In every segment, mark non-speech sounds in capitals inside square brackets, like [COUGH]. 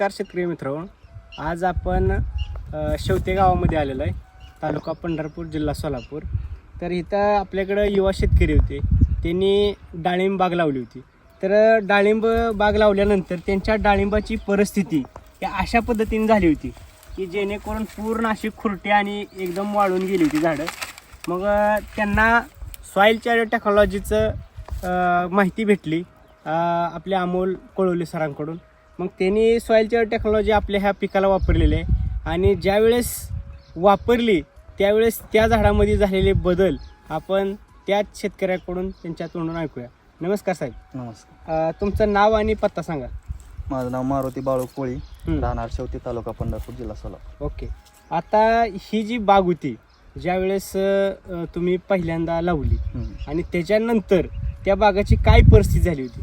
नमस्कार शेतकरी मित्र आज आपण शेवते गावामध्ये आलेलो आहे तालुका पंढरपूर जिल्हा सोलापूर. तर इथं आपल्याकडं युवा शेतकरी होते. त्यांनी डाळिंब बाग लावली होती. तर डाळिंब बाग लावल्यानंतर त्यांच्या डाळिंबाची परिस्थिती या अशा पद्धतीने झाली होती की जेणेकरून पूर्ण अशी खुरटी आणि एकदम वाळून गेली होती झाडं. मग त्यांना सॉईलच्या टेक्नॉलॉजीचं माहिती भेटली आपल्या अमोल कोळवले सरांकडून. मग त्यांनी सॉईल टेक्नॉलॉजी आपल्या ह्या पिकाला वापरलेली आहे. आणि ज्यावेळेस वापरली त्यावेळेस त्या झाडामध्ये झालेले बदल आपण त्याच शेतकऱ्याकडून त्यांच्या तोंडून ऐकूया. नमस्कार साहेब. नमस्कार. अ, तुमचं नाव आणि पत्ता सांगा. माझं नाव मारुती बाळू कोळी. राहणार शेवटी तालुका पंढरपूर जिल्हा सोलापूर. ओके. आता ही जी बाग होती ज्यावेळेस अ, तुम्ही पहिल्यांदा लावली. आणि त्याच्यानंतर त्या बागाची काय परिस्थिती झाली होती?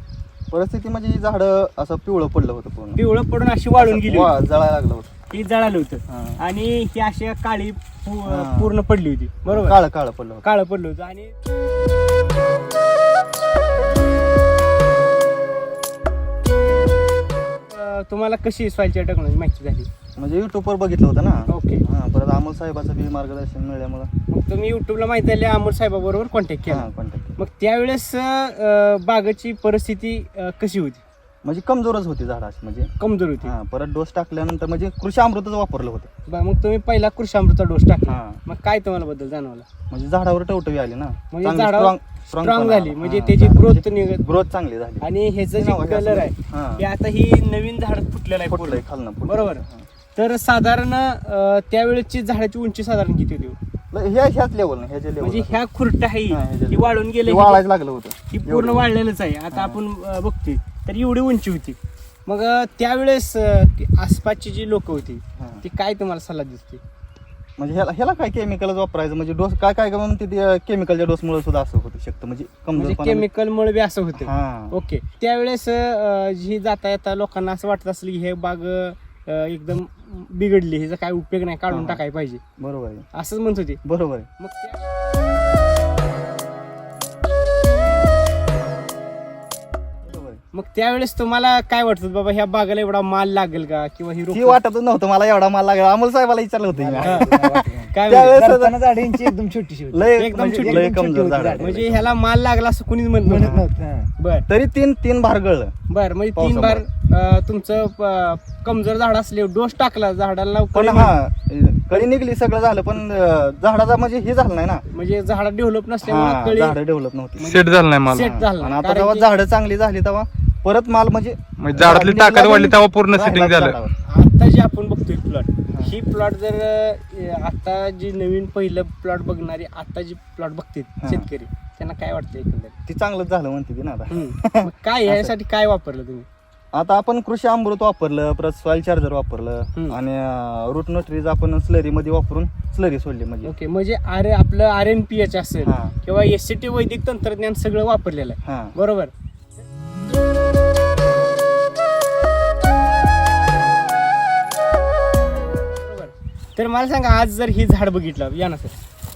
परिस्थिती म्हणजे ही झाडं असं पिवळं पडलं होतं पूर्ण. पिवळं पडून अशी वाळून गेली वा- होती. जळायला लागलं होतं. ती जळालं होतं. हां. आणि ही अशी काळी पू- हां. पूर्ण पडली होती. बरोबर? काळं काळं पडलं होतं. काळं पडलं होतं. आणि अ, तुम्हाला कशी सॉईलची टेक्नॉलॉजी माहिती झाली? म्हणजे युट्यूबवर बघितलं होतं ना. ओके. हां परत अमोल साहेबाचं बी मार्गदर्शन मिळाल्यामुळं. मग तुम्ही युट्यूबला माहिती झाली अमोल साहेबाबरोबर कॉन्टॅक्ट केला. हां कॉन्टॅक्ट मग त्यावेळेस अ, बागाची परिस्थिती अ, कशी होती? म्हणजे कमजोरच होती झाडं अशी म्हणजे कमजोर होती. हां परत डोस टाकल्यानंतर म्हणजे कृषी अमृतच वापरलं होतं. बरं, मग तुम्ही पहिला कृषामृतचा डोस टाकला. हां. मग काय तुम्हाला बद्दल जाणवलं? म्हणजे झाडावर टवटवी आली ना. म्हणजे झाडावर स्ट्रॉंग झाली. म्हणजे त्याची ग्रोथ ग्रोथ निघत ग्रोथ चांगली झाली. आणि ह्याचं जे कलर. आहे हां. हे आता ही नवीन झाड फुटलेलं आहे फुटलंय पूर्ण. खालनं फुटलंय. बरोबर. तर साधारण अ, त्यावेळेची झाडाची उंची साधारण किती होती? ह्या ह्याच लेवल ह्याच्या म्हणजे लेवल ह्या खुरटा आहे हां, ह्याच्या ही. वाळून गेले वाळायला लागलं होतं. ही पूर्ण एवढं. वाढलेलंच आहे. आता. आपण अ, बघतोय. तर एवढी उंची होती. मग अ, त्यावेळेस अ, आसपासची जी लोक होती हां. ती काय तुम्हाला सल्ला दिसते? म्हणजे ह्याला ह्याला काय केमिकलच वापरायचं? म्हणजे डोस काय काय म्हणून ते केमिकलच्या डोसमुळे सुद्धा असं होतं शकतं. म्हणजे म्हणजे कमजोर केमिकल मुळे बी असं होतं. हा. ओके. त्यावेळेस अ, जी जाता येता लोकांना असं वाटत असेल की हे बाग अ, एकदम बिघडली ह्याचा काय उपयोग नाही काढून. टाकायला पाहिजे. बरोबर आहे. असंच म्हणत होते. बरोबर आहे. मग त्या- बरोबर आहे. मग त्यावेळेस तुम्हाला काय वाटतं बाबा ह्या बागाला एवढा माल लागेल का? किंवा ही ती रोप वाटतच नव्हतं मला एवढा माल लागला. अमोल साहेबाला विचारलं होतं मी. [LAUGHS] काय त्यावेळेस म्हणजे? एकदम छोटीशी होती. लय एकदम म्हणजे छोटी- लय एकदम छोटी कमजोर होती. झाड झाडं. म्हणजे ह्याला माल लागला असं कुणीच म्हणत म्हणत नव्हतं. नव्हतं. हा. बर. तरी तीन तीन भार गळलं. बर म्हणजे तीन बार अ, तुमचं कमजोर झाड असले डोस टाकला झाडाला पण कळी हा कळी निघली सगळं झालं पण अं, झाडाचा म्हणजे हे झालं नाही ना. म्हणजे झाड डेव्हलप हा नसल्यामुळे कळी झाडं डेव्हलप नव्हती. सेट झालं नाही मला. सेट झालं आणि नाही. आता कारण जेव्हा की झाडं चांगली झाली तेव्हा परत माल म्हणजे म्हणजे झाडातली ताकद वाढली तेव्हा पूर्ण सेटिंग झालं. आता जे आपण बघतोय प्लॉट ही प्लॉट जर आता जी नवीन पहिलं प्लॉट बघणारी आता जी प्लॉट बघते. शेतकरी त्यांना काय वाटतं एकंदरीत ती चांगलंच झालं म्हणते ना आता. मग काय [LAUGHS] यासाठी काय वापरलं तुम्ही आता आपण कृषी अमृत वापरलं परत सॉइल चार्जर वापरलं. आणि रूट नट्रीज आपण स्लरी मध्ये वापरून स्लरी सोडली म्हणजे ओके म्हणजे आर आपलं आर एन पी एच असेल. किंवा एस सी टी वैदिक तंत्रज्ञान सगळं वापरलेलं आहे बरोबर तर मला सांगा आज जर ही झाड बघितलं या ना सर.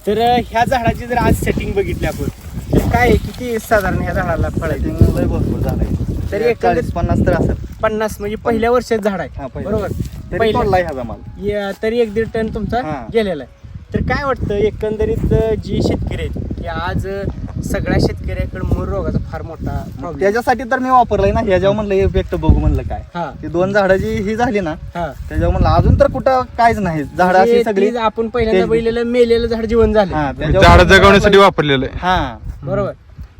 तर ह्या झाडाची जर आज सेटिंग बघितली आपण तर काय आहे? किती साधारण ह्या झाडाला फळ आहे? लय भरपूर झालंय तरी तरी चाळीस पन्नास तर असेल. पन्नास म्हणजे पहिल्या वर्षात झाड हा, आहे. बरोबर माल. या- तरी एक दीड टन तुमचा. गेलेला आहे. तर काय वाटतं एकंदरीत जी शेतकरी आहेत की आज सगळ्या शेतकऱ्याकडे मूळ रोगाचा फार मोठा प्रॉब्लेम त्याच्यासाठी तर मी वापरलंय ना ह्याच्यावर म्हणलं इफेक्ट बघू म्हणलं काय. हा. ती दोन झाडाची ही झाली ना हा. त्याच्यावर म्हणलं अजून तर कुठं काहीच नाही. झाड अशी सगळी आपण पहिल्यांदा तेच- बघितलेलं मेलेलं झाड जीवन झालं. हा त्याच्यावर झाड म्हणलं जगवण्यासाठी वापरलेलं आहे. हा. बरोबर.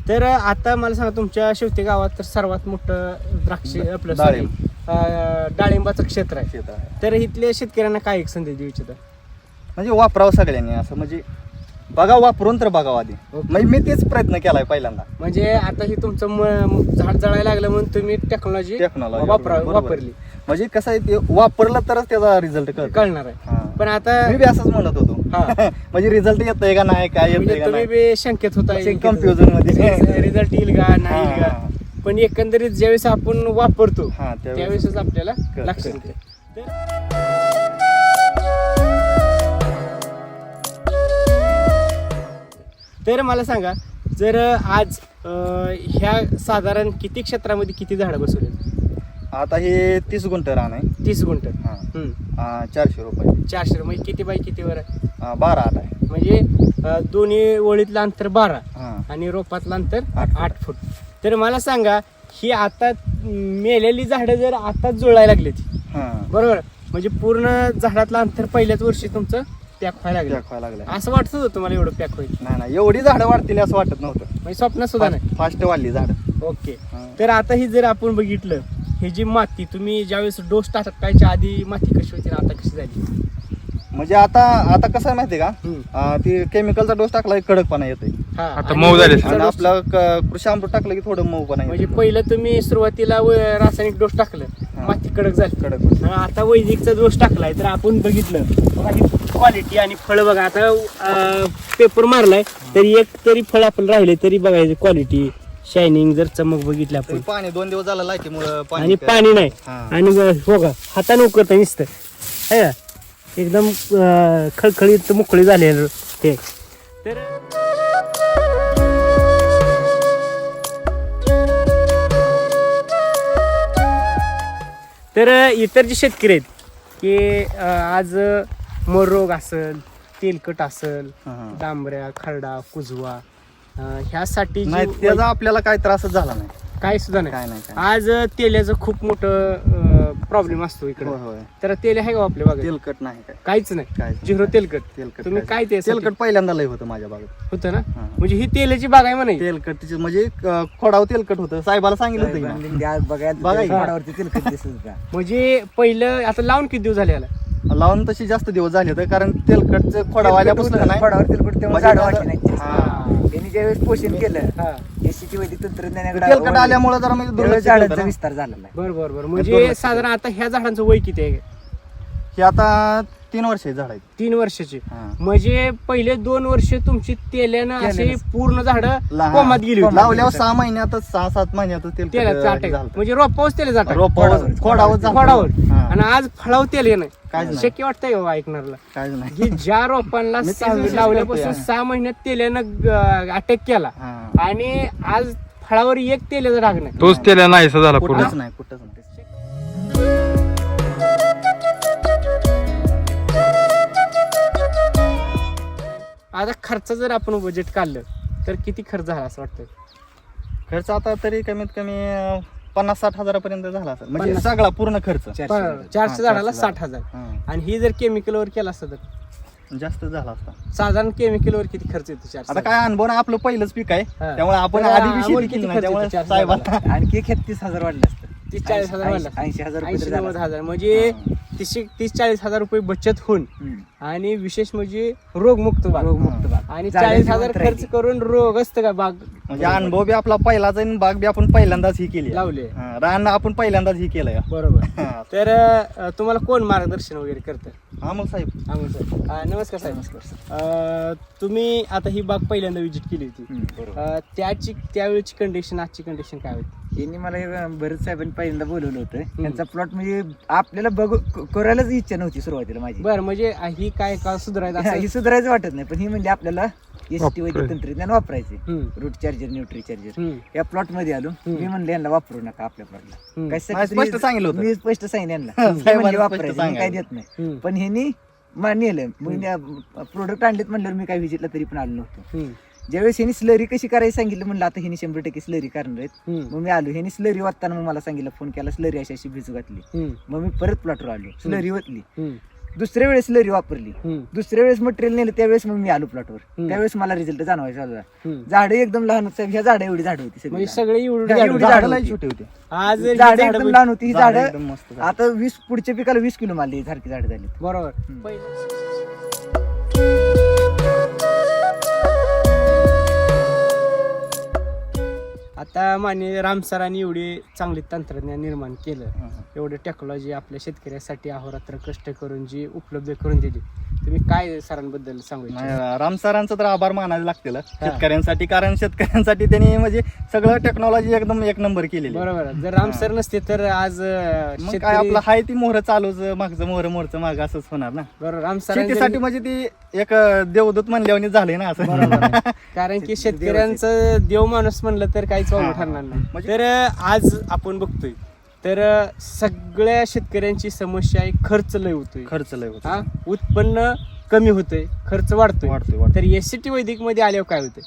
तर आता मला सांगा तुमच्या शेवते गावात तर सर्वात मोठं द्राक्ष आपलं sorry, डाळिंब. अं, डाळिंबाचं क्षेत्र आहे. शेत आहे. तर इथल्या शेतकऱ्यांना काय एक संदेश देऊ इच्छिता म्हणजे वापरावं सगळ्यांनी असं म्हणजे बघा वापरून तर बघावं आधी ओके. म्हणजे मी तेच प्रयत्न केलाय पहिल्यांदा म्हणजे आता ही तुमचं म- झाड जळायला लागलं म्हणून तुम्ही टेक्नॉलॉजी टेक्नॉलॉजी. वापरली म्हणजे कसं आहे ते वापरलं तरच त्याचा रिझल्ट कळतो कळणार आहे हा. पण आता मी बी असंच म्हणत होतो हा. [LAUGHS] म्हणजे रिझल्ट येतोय का नाही काय म्हणजे येतोय का तुम्ही नाही बी शंकेत होता असे confusion मध्ये. [LAUGHS] रिझल्ट येईल का नाही येईल हा. का पण एकंदरीत ज्यावेळेस आपण वापरतो हा, त्यावेळेस- त्यावेळेसच आपल्याला. लक्षात येते तर- तर मला सांगा जर आज ह्या साधारण किती क्षेत्रामध्ये किती झाडं बसवली आता हे तीस गुंठ रान आहे. तीस गुंठ. हा. हम्म. आ, चारशे रुपये. चारशे म्हणजे किती बाय कितीवर आहे आ, बारा आठ आहे. म्हणजे अं, दोन्ही ओळीतलं अंतर बारा हा. आणि रोपातलं अंतर आठ फूट. आठ फूट. तर मला सांगा ही आता मेलेली झाडं जर आता जुळायला लागली ती हा. बरोबर? म्हणजे पूर्ण झाडातलं अंतर पहिल्याच वर्षी तुमचं? पॅक व्हायला लागलं. पॅक व्हायला लागलाय असं वाटत होतं तुम्हाला एवढं पॅक होईल? नाही नाही एवढी झाडं वाढतील असं वाटत नव्हतं. म्हणजे स्वप्न सुद्धा नाही. फास्ट वाढली झाडं. ओके. हा. तर आता ही जर आपण बघितलं ही जी माती तुम्ही ज्यावेळेस डोस टाकायच्या आधी माती कशी होती आणि आता कशी झाली? म्हणजे आता आता कसं आहे माहितीये का? हम्म. आ, ती केमिकलचा डोस टाकला की कडकपणा येतोय. हा, आता आणि मऊ झाले वैदिकचा आणि डोस- आपलं क- कृषी अमृत टाकलं की थोडं मऊपणा म्हणजे येतो पहिलं तुम्ही सुरुवातीला व- रासायनिक डोस टाकलं. माती कडक झाली. कडक होतं. आता वैदिकचा डोस टाकलाय तर आपण बघितलं. बघा क्वालिटी आणि फळ बघा आता पेपर मारलाय तरी एक तरी फळ आपण राहिले तरी बघायचं क्वालिटी शायनिंग जर चमक बघितली तरी आपण पाणी दोन दिवस झालं लायकीमुळं आणि पाणी नाही. हा. आणि ब- हो का हाताने उकरतं नुसतं. है का? एकदम अं, खळखळीत मोकळी झाले ते. तर तर इतर जे शेतकरी आहेत की आज मोर रोग असल तेलकट असल. डांबऱ्या खरडा कुजवा अं, ह्यासाठी जी नाही त्याचा आपल्याला काय त्रासच झाला नाही काय सुद्धा नाही काय नाही काय नाही. आज तेल्याचं खूप मोठं प्रॉब्लेम असतो इकडे. होय होय. तर तेल आहे का आपल्या बागेत? तेलकट नाही काय. काहीच नाही. काय झिरो तेलकट. तेलकट तुम्ही काय- ते तेलकट पहिल्यांदा लय होतं माझ्या बागेत. होतं ना? हा. म्हणजे ही तेलाची बाग आहे म्हणा. ही. तेलकट तिचे म्हणजे अं, खोडाव तेलकट होतं. साहेबाला सांगितलं होतं की ना. बघायला बघा की. झाडावरती तिलकट दिसत का [LAUGHS] म्हणजे पहिलं आता लावून किती दिवस झाले याला? लावून तशी जास्त दिवस झाले होते कारण तेलकटचं खोडाव आल्यापासून नाही. फळावर तिलकट तेव्हा म्हणजे झाड नाही. हा. त्यांनी ज्यावेळेस पोषण केलं हा. एसीची वैदिक तंत्रज्ञानाकडे आल्यामुळे जरा म्हणजे दुर्लक्ष केलं झाडांचा होतं ना. विस्तार झालेला आहे बरं बरं बरं. दोन म्हणजे साधारण आता ह्या झाडांचं वय किती आहे? हे आता तीन वर्ष झाड आहेत तीन वर्षाचे हा. म्हणजे पहिले दोन वर्ष तुमची तेल्यानं अशी तेल्यानंच. पूर्ण झाडं लहान- कोमात गेली होती लावल्यावर सहा महिन्यातच सहा सात महिन्यातच तेलाचं अटॅक झालं. म्हणजे रोपावच तेल जातात रोपावर खोडावर- झालं. हा. आणि आज फळाव तेल येणं नाही. शक्य वाटतंय हो ऐकणारला काहीच नाही की ज्या रोपांना मी तेच सहा- विचार लावल्यापासून करतोय. सहा महिन्यात तेल्यानं अटॅक केला हा. आणि आज फळावर एक तेलाचं डाग नाही तोच त्याला नाहीसा झाला पूर्ण कुठंच नाही कुठंच नाही आता खर्च जर आपण बजेट काढलं तर किती खर्च झाला असं वाटतं खर्च आता तरी कमीत कमी पन्नास साठ हजारापर्यंत झाला असेल म्हणजे पन्नास. सगळा पूर्ण खर्च. चारशे झाडाला साठ हजार. आणि ही जर केमिकलवर केलं असतं तर? जास्त झाला असता. साधारण केमिकलवर किती खर्च येतो चारशे आता काय अनुभव? ना आपलं पहिलंच पीक आहे. हा. त्यामुळे आपण तर आधी बी किती केली नाही खर्च त्यामुळे येतो चारशे साहेबाला आणखी एक हजार वाढले असतं. तीस चाळीस हजार ऐंशी- वाढला. ऐंशी हजार रुपये ऐंशी तरी झालं नव्वद असतं. हजार. म्हणजे तीस तीस चाळीस हजार रुपये बचत होऊन हम्म. आणि विशेष म्हणजे रोगमुक्त बाग. रोगमुक्त बाग. आणि चाळीस हजार खर्च. करून रोग असतं का बाग? म्हणजे अनुभव बी आपला पहिलाच आहे आणि बाग बी आपण पहिल्यांदाच ही केली लावले हा, रान आपण पहिल्यांदाच ही केलंय. बरोबर. हा. तर अं, तुम्हाला कोण मार्गदर्शन वगैरे करतं? हा मग साहेब. अमोल साहेब. अं, नमस्कार साहेब. अं, तुम्ही आता ही बाग पहिल्यांदा विजिट केली होती. हम्म, बरोबर. अं, त्याची त्यावेळेची कंडिशन आजची कंडिशन काय होती? यांनी मला हे भरत साहेबांनी पहिल्यांदा बोलवलं होतं. त्यांचा प्लॉट म्हणजे आपल्याला बघ क- करायलाच इच्छा नव्हती सुरुवातीला माझी. बरं म्हणजे ही काय का सुधारायचं असं ही सुधारायचं वाटत नाही पण ही म्हणजे आपल्याला एस टी वैद्य वापरायचं. तंत्रज्ञान वापरायचे. हम्म, रूट चार्जर न्यूट्री चार्जर हम्म, या प्लॉटमध्ये आलो. मी म्हणले यांना वापरू नका आपल्या प्लॉटला हम्म, स्पष्ट सांगितलं होतं. मी स्पष्ट सांगितलं यांना. [LAUGHS] साहेबांनी हे म्हणले स्पष्ट वापरायचं मी काय सांगायला. देत नाही. हम्म, पण ह्यांनी मा- नेलं मग प्रोडक्ट आणलेत म्हणल्यावर मी काय व्हिजिटला तरी पण आलो नव्हतो. हम्म, ज्यावेळेस ह्यांनी स्लरी कशी करायची सांगितलं म्हणलं आता ह्यांनी शंभर टक्के स्लरी करणार आहेत. हम्म, मग मी आलो. ह्यांनी स्लरी वाचताना मग मला सांगितलं फोन केला स्लरी अशी अशी भिजू घातली. हम्म, मग मी परत प्लॉटवर आलो. स्लरी ओतली. हम्म, दुसऱ्या वेळेस स्लरी वापरली हम्म, दुसऱ्या वेळेस मटेरियल नेलं त्यावेळेस मग मी आलो प्लॉटवर. त्यावेळेस मला रिझल्ट जाणवायचा झाला. झाडं एकदम लहान होती ह्या झाडं एवढी झाडं होती सगळी म्हणजे लहान. सगळे एवढी एवढी झाडं- झाडं झाडं लई होती. छोटी होती आज जर ही झाडं झाडं एकदम लहान होती ही झाडं झाडं एकदम मस्त. आता वीस पुढच्या पिकाला वीस किलो मारली सारखी झाडं झाली बरोबर. पहिलं- आता मान्य राम सरांनी एवढी चांगली तंत्रज्ञान निर्माण केलं. एवढं टेक्नॉलॉजी आपल्या शेतकऱ्यासाठी अहोरात्र कष्ट करून जी उपलब्ध करून दिली तुम्ही काय सरांबद्दल सांगू इच्छिता? नाही, राम सरांचं तर आभार मानायला लागतील शेतकऱ्यांसाठी कारण शेतकऱ्यांसाठी त्यांनी म्हणजे सगळं टेक्नॉलॉजी एकदम एक नंबर केलेली आहे. बरोबर. जर राम सर नसते तर आज अं, मग काय शेतकरी आपलं हाय ती मोहर चालूच मागचं मोहर मोहरचं माग असंच होणार ना. बरोबर. राम शेतीसाठी जर- म्हणजे ती एक देवदूत म्हणल्यावर झाले ना असं. [LAUGHS] कारण की शेतकऱ्यांचं देव माणूस म्हणलं तर काहीच वावग. ठरणार नाही. म्हणजे- तर आज आपण बघतोय तर सगळ्या शेतकऱ्यांची समस्या आहे खर्च लय होतोय. खर्च लय होतो हा? उत्पन्न कमी होतोय खर्च वाढतोय. वाढतोय वाढतोय. तर एस सी टी वैदिकमध्ये आल्यावर काय होतंय?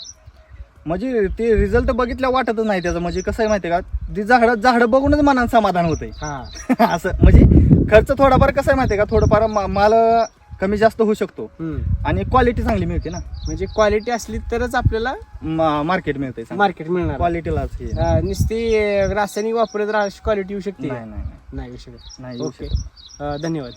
म्हणजे ते रिझल्ट बघितल्या वाटतच नाही त्याचं. म्हणजे कसं आहे माहितीये का? ती झाडं झाडं बघूनच मनात समाधान होतंय. हा. [LAUGHS] असं. म्हणजे खर्च थोडाफार कसं आहे माहितीये का? थोडंफार मा- माल कमी जास्त होऊ शकतो. हम्म. आणि क्वालिटी चांगली मिळते ना. म्हणजे क्वालिटी असली तरच आपल्याला मार्केट मिळते मार्केट मिळणार. क्वालिटीलाच हे. अं, नुसती अं, रासायनिक वापरत क्वालिटी येऊ शकते. नाही नाही नाही. नाही येऊ शकत. नाही येऊ ओके. शकत. अं, धन्यवाद.